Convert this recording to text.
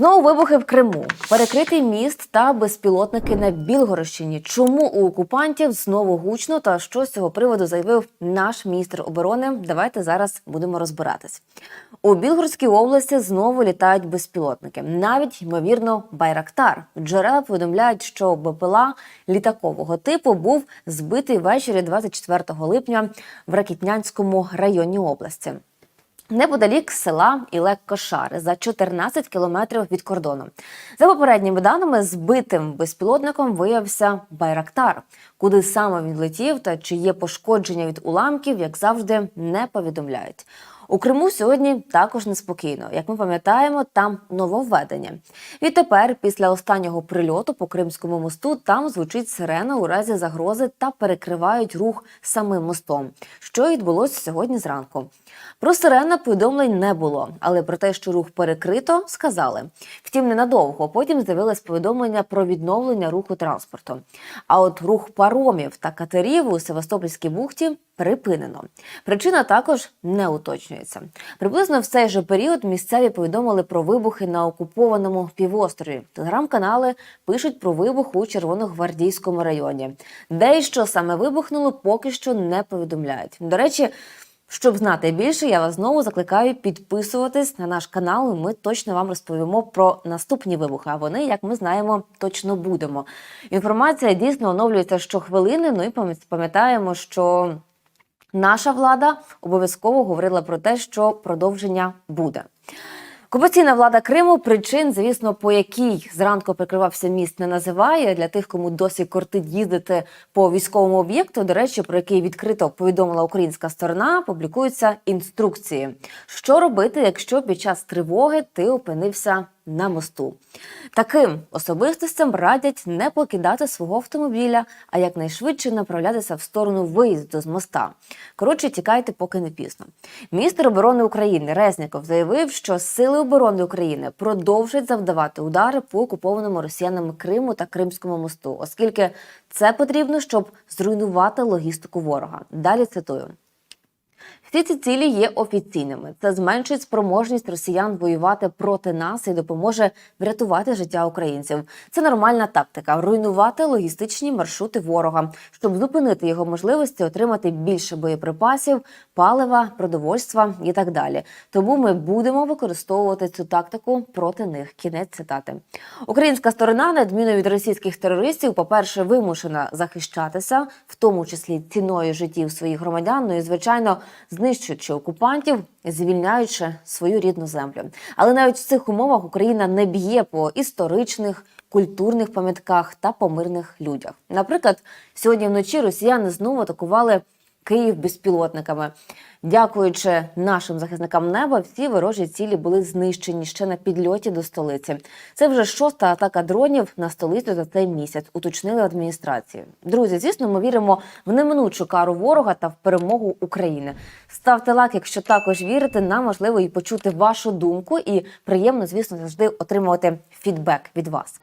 Знову вибухи в Криму, перекритий міст та безпілотники на Білгородщині. Чому у окупантів знову гучно та що з цього приводу заявив наш міністр оборони? Давайте зараз будемо розбиратись. У Білгородській області знову літають безпілотники, навіть ймовірно, Байрактар. Джерела повідомляють, що БПЛА літакового типу був збитий ввечері 24 липня в Ракітнянському районі області. Неподалік села Ілек Кошари за 14 кілометрів від кордону. За попередніми даними, збитим безпілотником виявився Байрактар. Куди саме він летів та чи є пошкодження від уламків, як завжди, не повідомляють. У Криму сьогодні також неспокійно. Як ми пам'ятаємо, там нововведення. Відтепер, після останнього прильоту по Кримському мосту, там звучить сирена у разі загрози та перекривають рух самим мостом, що відбулося сьогодні зранку. Про сирену повідомлень не було, але про те, що рух перекрито, сказали. Втім, ненадовго. Потім з'явилось повідомлення про відновлення руху транспорту. А от рух паромів та катерів у Севастопольській бухті припинено. Причина також не уточнюється. Приблизно в цей же період місцеві повідомили про вибухи на окупованому півострові. Телеграм-канали пишуть про вибух у Червоногвардійському районі. Де і що саме вибухнуло, поки що не повідомляють. До речі. Щоб знати більше, я вас знову закликаю підписуватись на наш канал. і Ми точно вам розповімо про наступні вибухи. А вони, як ми знаємо, точно будемо. Інформація дійсно оновлюється щохвилини. Ну і пам'ят- пам'ятаємо, що наша влада обов'язково говорила про те, що продовження буде. Окупаційна влада Криму причин, звісно, по якій зранку прикривався міст, не називає для тих, кому досі кортить їздити по військовому об'єкту. До речі, про який відкрито повідомила українська сторона, публікуються інструкції, що робити, якщо під час тривоги ти опинився на мосту. Таким особистостям радять не покидати свого автомобіля, а якнайшвидше направлятися в сторону виїзду з моста. Коротше, тікайте, поки не пізно. Міністр оборони України Резніков заявив, що сили оборони України продовжать завдавати удари по окупованому росіянами Криму та Кримському мосту, оскільки це потрібно, щоб зруйнувати логістику ворога. Далі цитую. Всі ці цілі є офіційними. Це зменшить спроможність росіян воювати проти нас і допоможе врятувати життя українців. Це нормальна тактика руйнувати логістичні маршрути ворога, щоб зупинити його можливості отримати більше боєприпасів, палива, продовольства і так далі. Тому ми будемо використовувати цю тактику проти них. Кінець цитати. Українська сторона, на відміну від російських терористів, по-перше, вимушена захищатися, в тому числі ціною життів своїх громадян. Ну і звичайно, знищуючи окупантів, звільняючи свою рідну землю. Але навіть в цих умовах Україна не б'є по історичних. Культурних пам'ятках та по мирних людях. Наприклад, сьогодні вночі росіяни знову атакували Київ безпілотниками. Дякуючи нашим захисникам неба, всі ворожі цілі були знищені ще на підльоті до столиці. Це вже шоста атака дронів на столицю за цей місяць. Уточнили адміністрації. Друзі, звісно, ми віримо в неминучу кару ворога та в перемогу України. Ставте лайк, якщо також вірите. Нам важливо і почути вашу думку. І приємно, звісно, завжди отримувати фідбек від вас.